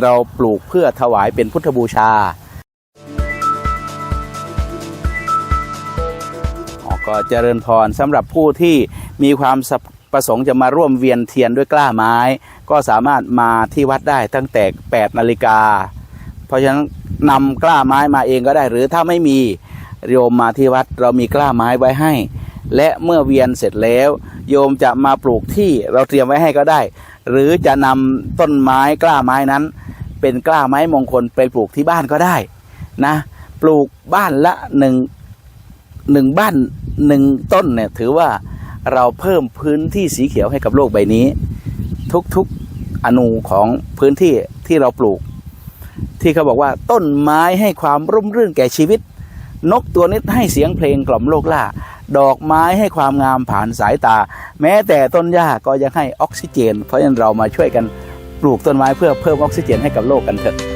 เราปลูกเพื่อถวายเป็นพุทธบูชาอ๋อก็เจริญพรสำหรับผู้ที่มีความประสงค์จะมาร่วมเวียนเทียนด้วยกล้าไม้ ก็สามารถมาที่วัดได้ตั้งแต่ 8 นาฬิกา เพราะฉะนั้นนำกล้าไม้มาเองก็ได้ หรือถ้าไม่มีโยมมาที่วัดเรามีกล้าไม้ไว้ให้ และเมื่อเวียนเสร็จแล้ว โยมจะมาปลูกที่เราเตรียมไว้ให้ก็ได้ หรือจะนำต้นไม้กล้าไม้นั้น เป็นกล้าไม้มงคลไปปลูกที่บ้านก็ได้นะปลูกบ้านละหนึ่งหนึ่งบ้านหนึ่งต้นเนี่ยถือว่าเราเพิ่มพื้นที่สีเขียวให้กับโลกใบนี้ ทุกๆอนูของพื้นที่ที่เราปลูก ที่เขาบอกว่าต้นไม้ให้ความร่มรื่นแก่ชีวิต นกตัวนี้ให้เสียงเพลงกล่อมโลกล่า ดอกไม้ให้ความงามผ่านสายตา แม้แต่ต้นหญ้าก็ยังให้ออกซิเจน เพราะฉะนั้นเรามาช่วยกันปลูกต้นไม้เพื่อเพิ่มออกซิเจนให้กับโลกกันเถอะ